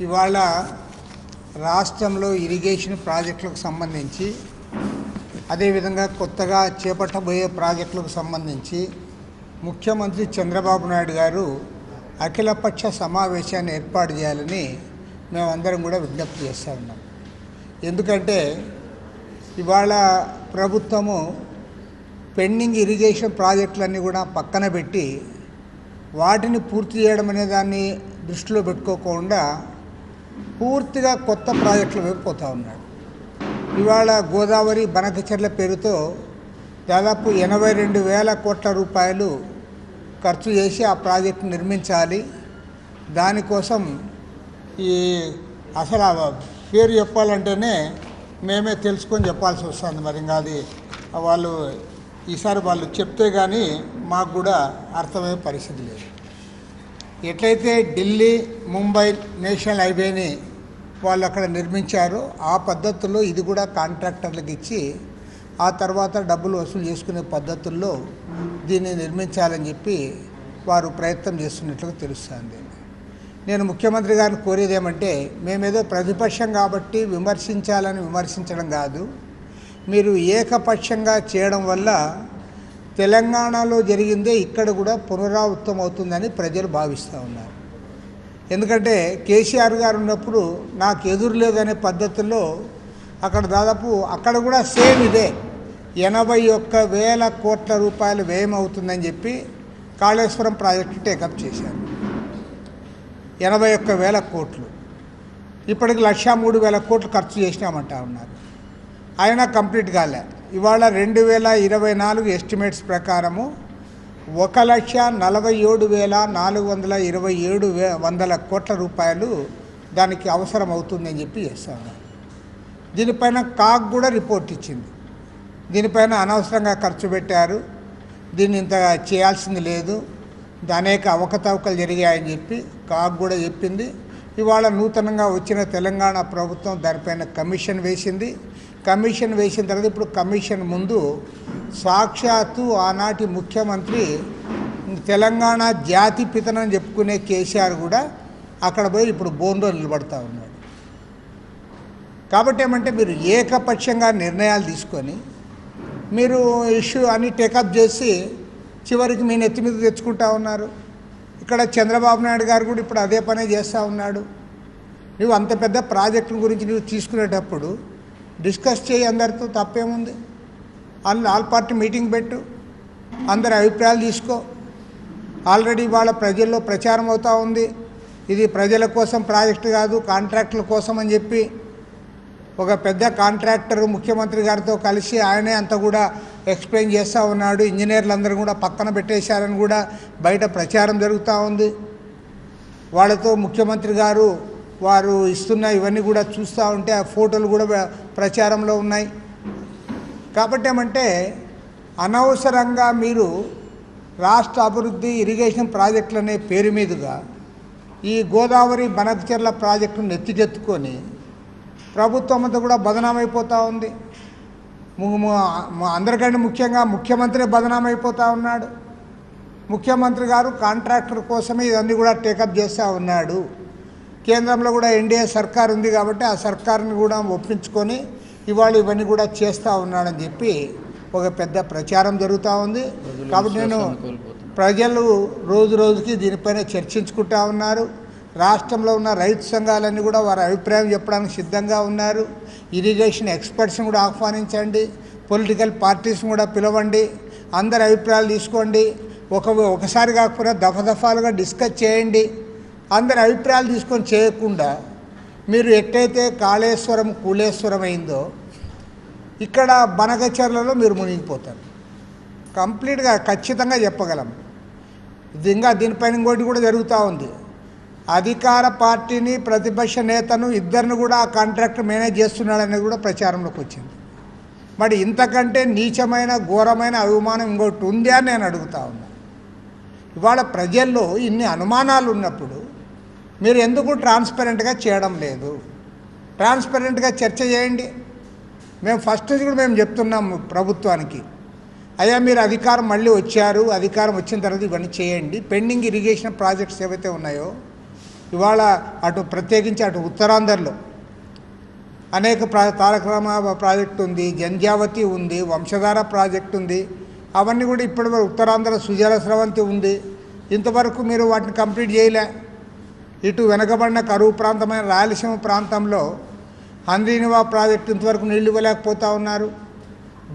ఇవాళ రాష్ట్రంలో ఇరిగేషన్ ప్రాజెక్టులకు సంబంధించి అదేవిధంగా కొత్తగా చేపట్టబోయే ప్రాజెక్టులకు సంబంధించి ముఖ్యమంత్రి చంద్రబాబు నాయుడు గారు అఖిలపక్ష సమావేశాన్ని ఏర్పాటు చేయాలని మేమందరం కూడా విజ్ఞప్తి చేస్తూ ఉన్నాం. ఎందుకంటే ఇవాళ ప్రభుత్వము పెండింగ్ ఇరిగేషన్ ప్రాజెక్టులన్నీ కూడా పక్కన పెట్టి వాటిని పూర్తి చేయడం అనే దాన్ని దృష్టిలో పెట్టుకోకుండా పూర్తిగా కొత్త ప్రాజెక్టుల వైపు పోతూ ఉన్నాడు. ఇవాళ గోదావరి బనకచెర్ల పేరుతో దాదాపు ఎనభై రెండు వేల కోట్ల రూపాయలు ఖర్చు చేసి ఆ ప్రాజెక్టు నిర్మించాలి. దానికోసం ఈ అసలు ఆ పేరు చెప్పాలంటేనే మేమే తెలుసుకొని చెప్పాల్సి వస్తుంది మరి. ఇంకా అది వాళ్ళు ఈసారి వాళ్ళు చెప్తే కానీ మాకు కూడా అర్థమయ్యే పరిస్థితి లేదు. ఎట్లయితే ఢిల్లీ ముంబై నేషనల్ హైవేని వాళ్ళు అక్కడ నిర్మించారో ఆ పద్ధతుల్లో ఇది కూడా కాంట్రాక్టర్లకు ఇచ్చి ఆ తర్వాత డబ్బులు వసూలు చేసుకునే పద్ధతుల్లో దీన్ని నిర్మించాలని చెప్పి వారు ప్రయత్నం చేస్తున్నట్లుగా తెలుస్తుంది. నేను ముఖ్యమంత్రి గారిని కోరేది ఏమంటే మేమేదో ప్రతిపక్షం కాబట్టి విమర్శించాలని విమర్శించడం కాదు. మీరు ఏకపక్షంగా చేయడం వల్ల తెలంగాణలో జరిగిందే ఇక్కడ కూడా పునరావృతం అవుతుందని ప్రజలు భావిస్తూ ఉన్నారు. ఎందుకంటే కేసీఆర్ గారు ఉన్నప్పుడు నాకు ఎదురు లేదనే అక్కడ దాదాపు అక్కడ కూడా సేమ్ ఇదే. ఎనభై ఒక్క వేల కోట్ల రూపాయలు వ్యయం అవుతుందని చెప్పి కాళేశ్వరం ప్రాజెక్టు టేకప్ చేశారు. ఎనభై ఒక్క వేల కోట్లు. ఇప్పటికి లక్ష మూడు వేల కోట్లు ఖర్చు చేసినామంటా ఉన్నారు. అయినా కంప్లీట్ కాలే. ఇవాళ రెండు వేల ఇరవై నాలుగు ఎస్టిమేట్స్ ప్రకారము ఒక లక్ష నలభై ఏడు వేల నాలుగు వందల ఇరవై ఏడు వే వందల కోట్ల రూపాయలు దానికి అవసరం అవుతుందని చెప్పి చేస్తాను. దీనిపైన కాక్ కూడా రిపోర్ట్ ఇచ్చింది. దీనిపైన అనవసరంగా ఖర్చు పెట్టారు. దీన్ని ఇంత చేయాల్సింది లేదు. అనేక అవకతవకలు జరిగాయని చెప్పి కాక్ కూడా చెప్పింది. ఇవాళ నూతనంగా వచ్చిన తెలంగాణ ప్రభుత్వం దానిపైన కమిషన్ వేసింది. కమిషన్ వేసిన తర్వాత ఇప్పుడు కమిషన్ ముందు సాక్షాత్తు ఆనాటి ముఖ్యమంత్రి తెలంగాణ జాతి పితనని చెప్పుకునే కేసీఆర్ కూడా అక్కడ పోయి ఇప్పుడు బోన్లో నిలబడతా ఉన్నాడు. కాబట్టి ఏమంటే మీరు ఏకపక్షంగా నిర్ణయాలు తీసుకొని మీరు ఇష్యూ అని టేకప్ చేసి చివరికి మీ నెత్తి మీద తెచ్చుకుంటా ఉన్నారు. ఇక్కడ చంద్రబాబు నాయుడు గారు కూడా ఇప్పుడు అదే పనే చేస్తూ ఉన్నాడు. నువ్వు అంత పెద్ద ప్రాజెక్టుల గురించి నువ్వు తీసుకునేటప్పుడు డిస్కస్ చేయి అందరితో తప్పేముంది? ఆల్ ఆల్ పార్టీ మీటింగ్ పెట్టు. అందరి అభిప్రాయాలు తీసుకో. ఆల్రెడీ వాళ్ళ ప్రజల్లో ప్రచారం అవుతూ ఉంది. ఇది ప్రజల కోసం ప్రాజెక్టు కాదు కాంట్రాక్టుల కోసం అని చెప్పి ఒక పెద్ద కాంట్రాక్టర్ ముఖ్యమంత్రి గారితో కలిసి ఆయనే అంతా కూడా ఎక్స్ప్లెయిన్ చేస్తూ ఉన్నాడు. ఇంజనీర్లు అందరూ కూడా పక్కన పెట్టేశారని కూడా బయట ప్రచారం జరుగుతూ ఉంది. వాళ్ళతో ముఖ్యమంత్రి గారు వారు ఇస్తున్న ఇవన్నీ కూడా చూస్తూ ఉంటే ఆ ఫోటోలు కూడా ప్రచారంలో ఉన్నాయి. కాబట్టి ఏమంటే అనవసరంగా మీరు రాష్ట్ర అభివృద్ధి ఇరిగేషన్ ప్రాజెక్టులు అనే పేరు మీదుగా ఈ గోదావరి బనకచెర్ల ప్రాజెక్టును నెత్తికెత్తుకొని ప్రభుత్వం అంతా కూడా బదనామైపోతూ ఉంది. ము- అందరికంటే ముఖ్యంగా ముఖ్యమంత్రి బదనామైపోతూ ఉన్నాడు. ముఖ్యమంత్రి గారు కాంట్రాక్టర్ కోసమే ఇవన్నీ కూడా టేకప్ చేస్తూ ఉన్నాడు. కేంద్రంలో కూడా ఎన్డీఏ సర్కార్ ఉంది కాబట్టి ఆ సర్కార్ని కూడా ఒప్పించుకొని ఇవాళ ఇవన్నీ కూడా చేస్తూ ఉన్నాడని చెప్పి ఒక పెద్ద ప్రచారం జరుగుతూ ఉంది. కాబట్టి నేను ప్రజలు రోజు రోజుకి దీనిపైన చర్చించుకుంటా ఉన్నారు. రాష్ట్రంలో ఉన్న రైతు సంఘాలన్నీ కూడా వారి అభిప్రాయం చెప్పడానికి సిద్ధంగా ఉన్నారు. ఇరిగేషన్ ఎక్స్పర్ట్స్ని కూడా ఆహ్వానించండి. పొలిటికల్ పార్టీస్ని కూడా పిలవండి. అందరి అభిప్రాయాలు తీసుకోండి. ఒక ఒకసారి కాకపోయినా దఫదఫాలుగా డిస్కస్ చేయండి. అందరి అభిప్రాయాలు తీసుకొని చేయకుండా మీరు ఎట్టయితే కాళేశ్వరం కూలేశ్వరం అయిందో ఇక్కడ బనగచర్లలో మీరు మునిగిపోతారు. కంప్లీట్గా ఖచ్చితంగా చెప్పగలం. ఇది ఇంకా దీనిపైన ఇంకోటి కూడా జరుగుతూ ఉంది. అధికార పార్టీని ప్రతిపక్ష నేతను ఇద్దరిని కూడా ఆ కాంట్రాక్ట్ మేనేజ్ చేస్తున్నాడనేది కూడా ప్రచారంలోకి వచ్చింది. మరి ఇంతకంటే నీచమైన ఘోరమైన అభిమానం ఇంకోటి ఉందా అని నేను అడుగుతా ఉన్నా. ఇవాళ ప్రజల్లో ఇన్ని అనుమానాలు ఉన్నప్పుడు మీరు ఎందుకు ట్రాన్స్పరెంట్గా చేయడం లేదు? ట్రాన్స్పరెంట్గా చర్చ చేయండి. మేము ఫస్ట్ నుంచి కూడా మేము చెప్తున్నాం ప్రభుత్వానికి. అయ్యా మీరు అధికారం మళ్ళీ వచ్చారు అధికారం వచ్చిన తర్వాత ఇవన్నీ చేయండి. పెండింగ్ ఇరిగేషన్ ప్రాజెక్ట్స్ ఏవైతే ఉన్నాయో ఇవాళ అటు ప్రత్యేకించి అటు ఉత్తరాంధ్రలో అనేక ప్రా తారక ప్రాజెక్ట్ ఉంది జంధ్యావతి ఉంది వంశధార ప్రాజెక్ట్ ఉంది. అవన్నీ కూడా ఇప్పటివరకు ఉత్తరాంధ్ర సుజల స్రవంతి ఉంది. ఇంతవరకు మీరు వాటిని కంప్లీట్ చేయలే. ఇటు వెనకబడిన కరువు ప్రాంతమైన రాయలసీమ ప్రాంతంలో హంద్రీనివా ప్రాజెక్టు ఇంతవరకు నీళ్ళు ఇవ్వలేకపోతా ఉన్నారు.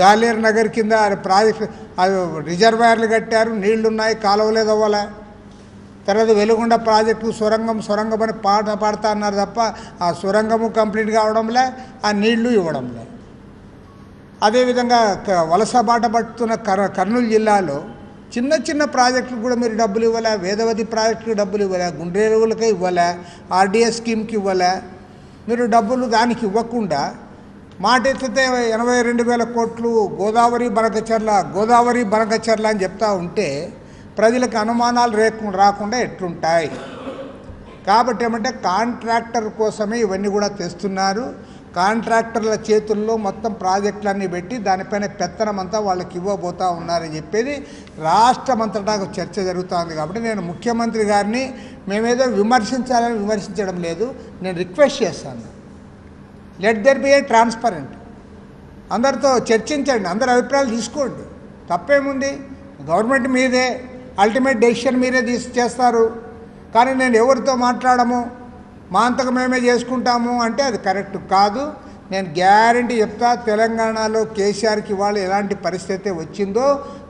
గాలేరు నగర్ కింద ప్రాజెక్టు ప్రాజెక్ట్ రిజర్వాయర్లు కట్టారు నీళ్ళున్నాయి కాలువలేదు అవ్వలే. తర్వాత వెలుగొండ ప్రాజెక్టు సొరంగం సొరంగం అని పాట పాడతా అన్నారు తప్ప ఆ సొరంగము కంప్లీట్ కావడంలే ఆ నీళ్ళు ఇవ్వడంలే. అదేవిధంగా వలస బాట పడుతున్న కర్ కర్నూలు జిల్లాలో చిన్న చిన్న ప్రాజెక్టులు కూడా మీరు డబ్బులు ఇవ్వలే? వేదవతి ప్రాజెక్టుకి డబ్బులు ఇవ్వలే? గుండ్రేరువులకే ఇవ్వలే? ఆర్డీఎస్ స్కీమ్కి ఇవ్వలే? మీరు డబ్బులు దానికి ఇవ్వకుండా మాట ఎత్తితే ఎనభై రెండు వేల కోట్లు గోదావరి బనకచర్ల గోదావరి బనకచర్ల అని చెప్తా ఉంటే ప్రజలకు అనుమానాలు రేకు రాకుండా ఎట్లుంటాయి? కాబట్టి ఏమంటే కాంట్రాక్టర్ కోసమే ఇవన్నీ కూడా తెస్తున్నారు. కాంట్రాక్టర్ల చేతుల్లో మొత్తం ప్రాజెక్టులన్నీ పెట్టి దానిపైన పెత్తనం అంతా వాళ్ళకి ఇవ్వబోతా ఉన్నారని చెప్పేది రాష్ట్రమంతటా చర్చ జరుగుతోంది కాబట్టి నేను ముఖ్యమంత్రి గారిని మేమేదో విమర్శించాలని విమర్శించడం లేదు. నేను రిక్వెస్ట్ చేస్తాను. Let there be a transparent అందరితో చర్చించండి. అందరి అభిప్రాయాలు తీసుకోండి. తప్పేముంది? గవర్నమెంట్ మీదే అల్టిమేట్ డెసిషన్ మీరే తీసి చేస్తారు. కానీ నేను ఎవరితో మాట్లాడము? మా అంతకు మేమే చేసుకుంటాము అంటే అది కరెక్ట్ కాదు. నేను గ్యారంటీ చెప్తా తెలంగాణలో కేసీఆర్కి ఇవాళ ఎలాంటి పరిస్థితి వచ్చిందో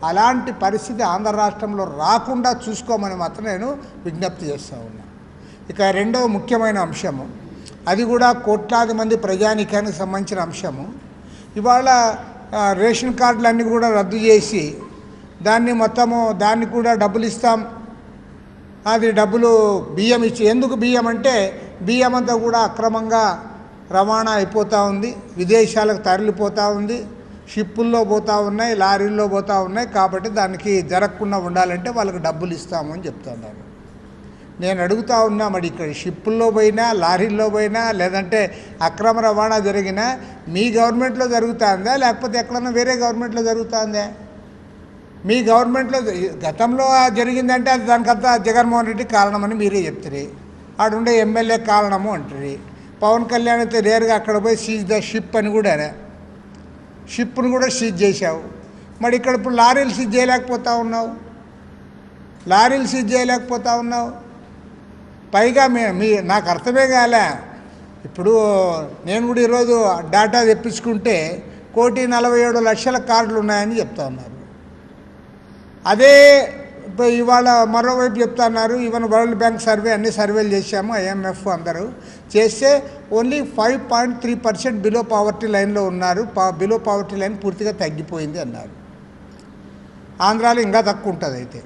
అలాంటి పరిస్థితి ఆంధ్ర రాష్ట్రంలో రాకుండా చూసుకోమని మాత్రం నేను విజ్ఞప్తి చేస్తూ ఉన్నా. ఇక రెండవ ముఖ్యమైన అంశము అది కూడా కోట్లాది మంది ప్రజానీకానికి సంబంధించిన అంశము. ఇవాళ రేషన్ కార్డులన్నీ కూడా రద్దు చేసి దాన్ని మొత్తము దాన్ని కూడా డబ్బులు ఇస్తాం. అది డబ్బులు బియ్యం ఇచ్చి ఎందుకు బియ్యం అంటే బియ్యం అంతా కూడా అక్రమంగా రవాణా అయిపోతూ ఉంది. విదేశాలకు తరలిపోతూ ఉంది. షిప్పుల్లో పోతూ ఉన్నాయి లారీల్లో పోతూ ఉన్నాయి. కాబట్టి దానికి జరగకుండా ఉండాలంటే వాళ్ళకి డబ్బులు ఇస్తాము అని చెప్తున్నారు. నేను అడుగుతా ఉన్నా మరి ఇక్కడ షిప్పుల్లో పోయినా లారీల్లో పోయినా లేదంటే అక్రమ రవాణా జరిగినా మీ గవర్నమెంట్లో జరుగుతుందా? లేకపోతే ఎక్కడన్నా వేరే గవర్నమెంట్లో జరుగుతుందా? మీ గవర్నమెంట్లో గతంలో జరిగిందంటే అది దానికంతా జగన్మోహన్ రెడ్డి కారణమని మీరే చెప్తారు. ఆడుండే ఎమ్మెల్యే కారణము అంటారు పవన్ కళ్యాణ్ అయితే నేరుగా అక్కడ పోయి సీజ్ ద షిప్ అని కూడా షిప్ను కూడా సీజ్ చేశావు. మరి ఇక్కడ ఇప్పుడు లారీలు సీజ్ చేయలేకపోతా ఉన్నావు? లారీలు సీజ్ చేయలేకపోతా ఉన్నావు? పైగా మీ మీ నాకు అర్థమే కాలే. ఇప్పుడు నేను కూడా ఈరోజు డేటా తెప్పించుకుంటే కోటి నలభై ఏడు లక్షల కార్డులు ఉన్నాయని చెప్తా ఉన్నారు. అదే ఇవాళ మరోవైపు చెప్తున్నారు ఈవెన్ వరల్డ్ బ్యాంక్ సర్వే అన్ని సర్వేలు చేశాము ఐఎంఎఫ్ అందరూ. చేస్తే only five point three percent below poverty లైన్లో ఉన్నారు పా బిలో పావర్టీ లైన్ పూర్తిగా తగ్గిపోయింది అన్నారు. ఆంధ్రాలో ఇంకా తక్కువ ఉంటుంది అయితే.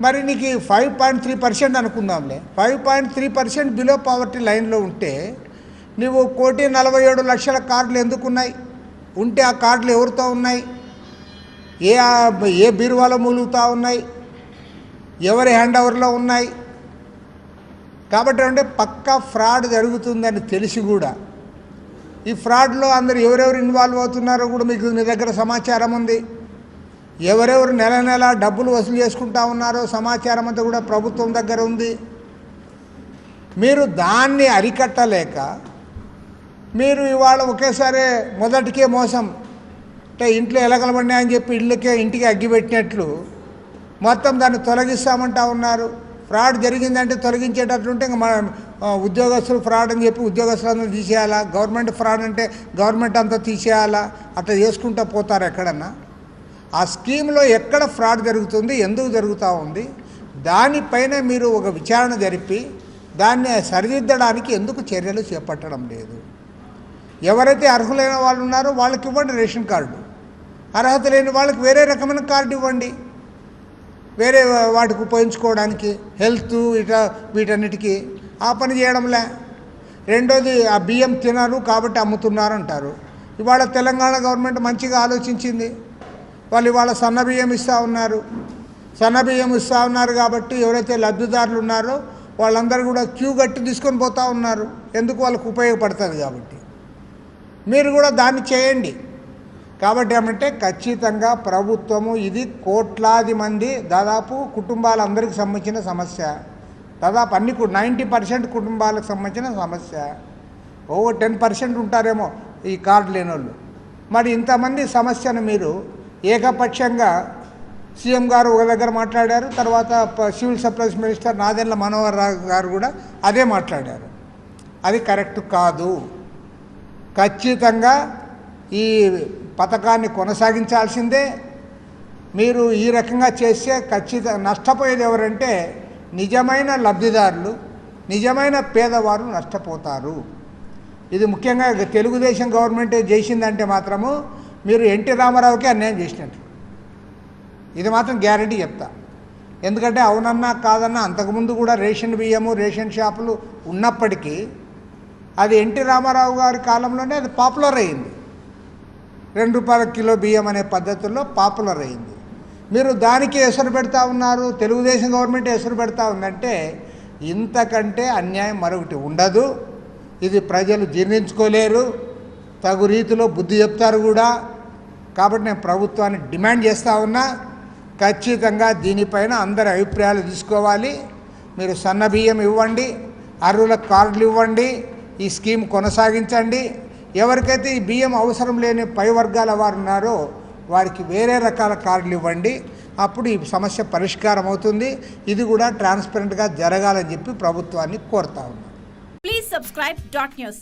మరి నీకు five point three percent అనుకుందాంలే five point three percent below poverty లైన్లో ఉంటే నువ్వు కోటి నలభై ఏడు లక్షల కార్డులు ఎందుకున్నాయి? ఉంటే ఆ కార్డులు ఎవరితో ఉన్నాయి? ఏ ఏ బీరువాలో మూలుగుతూ ఉన్నాయి? ఎవరి హ్యాండ్ ఓవర్లో ఉన్నాయి? కాబట్టి అంటే పక్కా ఫ్రాడ్ జరుగుతుందని తెలిసి కూడా. ఈ ఫ్రాడ్లో అందరు ఎవరెవరు ఇన్వాల్వ్ అవుతున్నారో కూడా మీకు మీ దగ్గర సమాచారం ఉంది. ఎవరెవరు నెల నెల డబ్బులు వసూలు చేసుకుంటా ఉన్నారో సమాచారం అంతా కూడా ప్రభుత్వం దగ్గర ఉంది. మీరు దాన్ని అరికట్టలేక మీరు ఇవాళ ఒకేసారి మొదటికే మోసం. అంటే ఇంట్లో ఎలగలబడినాయని చెప్పి ఇళ్ళకే ఇంటికి అగ్గిపెట్టినట్లు మొత్తం దాన్ని తొలగిస్తామంటా ఉన్నారు. ఫ్రాడ్ జరిగిందంటే తొలగించేటట్లుంటే ఇంకా మన ఉద్యోగస్తులు ఫ్రాడ్ అని చెప్పి ఉద్యోగస్తులందరూ తీసేయాలా? గవర్నమెంట్ ఫ్రాడ్ అంటే గవర్నమెంట్ అంతా తీసేయాలా? అట్లా చేసుకుంటూ పోతారు ఎక్కడన్నా? ఆ స్కీమ్లో ఎక్కడ ఫ్రాడ్ జరుగుతుంది? ఎందుకు జరుగుతూ ఉంది? దానిపైన మీరు ఒక విచారణ జరిపి దాన్ని సరిదిద్దడానికి ఎందుకు చర్యలు చేపట్టడం లేదు? ఎవరైతే అర్హులైన వాళ్ళు ఉన్నారో వాళ్ళకి ఇవ్వండి రేషన్ కార్డు. అర్హత లేని వాళ్ళకి వేరే రకమైన కార్డు ఇవ్వండి. వేరే వాటికి ఉపయోగించుకోవడానికి హెల్త్ ఇట వీటన్నిటికీ ఆ పని చేయడంలే. రెండోది ఆ బియ్యం తినరు కాబట్టి అమ్ముతున్నారు అంటారు ఇవాళ తెలంగాణ గవర్నమెంట్ మంచిగా ఆలోచించింది. వాళ్ళు ఇవాళ సన్న బియ్యం ఇస్తూ ఉన్నారు. సన్న బియ్యం ఇస్తూ ఉన్నారు కాబట్టి ఎవరైతే లబ్ధిదారులు ఉన్నారో వాళ్ళందరూ కూడా క్యూ కట్టి తీసుకొని పోతూ ఉన్నారు. ఎందుకు వాళ్ళకు ఉపయోగపడుతుంది కాబట్టి? మీరు కూడా దాన్ని చేయండి. కాబట్టి ఏమంటే ఖచ్చితంగా ప్రభుత్వము ఇది కోట్లాది మంది దాదాపు కుటుంబాలందరికీ సంబంధించిన సమస్య. దాదాపు అన్ని నైంటీ పర్సెంట్ కుటుంబాలకు సంబంధించిన సమస్య. ఓ టెన్ పర్సెంట్ ఉంటారేమో ఈ కార్డు లేని వాళ్ళు మరి ఇంతమంది సమస్యను మీరు ఏకపక్షంగా సీఎం గారు ఒక దగ్గర మాట్లాడారు తర్వాత civil supplies minister Nadendla Manohar Rao garu కూడా అదే మాట్లాడారు. అది కరెక్ట్ కాదు. ఖచ్చితంగా ఈ పథకాన్ని కొనసాగించాల్సిందే. మీరు ఈ రకంగా చేస్తే ఖచ్చితంగా నష్టపోయేది ఎవరంటే నిజమైన లబ్ధిదారులు నిజమైన పేదవారు నష్టపోతారు. ఇది ముఖ్యంగా తెలుగుదేశం గవర్నమెంట్ చేసిందంటే మాత్రము మీరు ఎన్టీ రామారావుకి అన్యాయం చేసినట్టు. ఇది మాత్రం గ్యారంటీ చెప్తా. ఎందుకంటే అవునన్నా కాదన్నా అంతకుముందు కూడా రేషన్ బియ్యము రేషన్ షాపులు ఉన్నప్పటికీ అది ఎన్టీ రామారావు గారి కాలంలోనే అది పాపులర్ అయింది. రెండు రూపాయల కిలో బియ్యం అనే పద్ధతుల్లో పాపులర్ అయింది. మీరు దానికి ఎసరు పెడతా ఉన్నారు తెలుగుదేశం గవర్నమెంట్ ఎసరు పెడతా ఉందంటే ఇంతకంటే అన్యాయం మరొకటి ఉండదు. ఇది ప్రజలు జీర్ణించుకోలేరు. తగు రీతిలో బుద్ధి చెప్తారు కూడా. కాబట్టి నేను ప్రభుత్వాన్ని డిమాండ్ చేస్తూ ఉన్నా. ఖచ్చితంగా దీనిపైన అందరి అభిప్రాయాలు తీసుకోవాలి. మీరు సన్న బియ్యం ఇవ్వండి అర్హులకు కార్డులు ఇవ్వండి ఈ స్కీమ్ కొనసాగించండి. ఎవరికైతే ఈ బియ్యం అవసరం లేని పై వర్గాల వారు ఉన్నారో వారికి వేరే రకాల కార్డులు ఇవ్వండి. అప్పుడు ఈ సమస్య పరిష్కారం అవుతుంది. ఇది కూడా ట్రాన్స్పరెంట్గా జరగాలని చెప్పి ప్రభుత్వాన్ని కోరుతా ఉన్నాను ప్లీజ్ సబ్స్క్రైబ్ డాట్ న్యూస్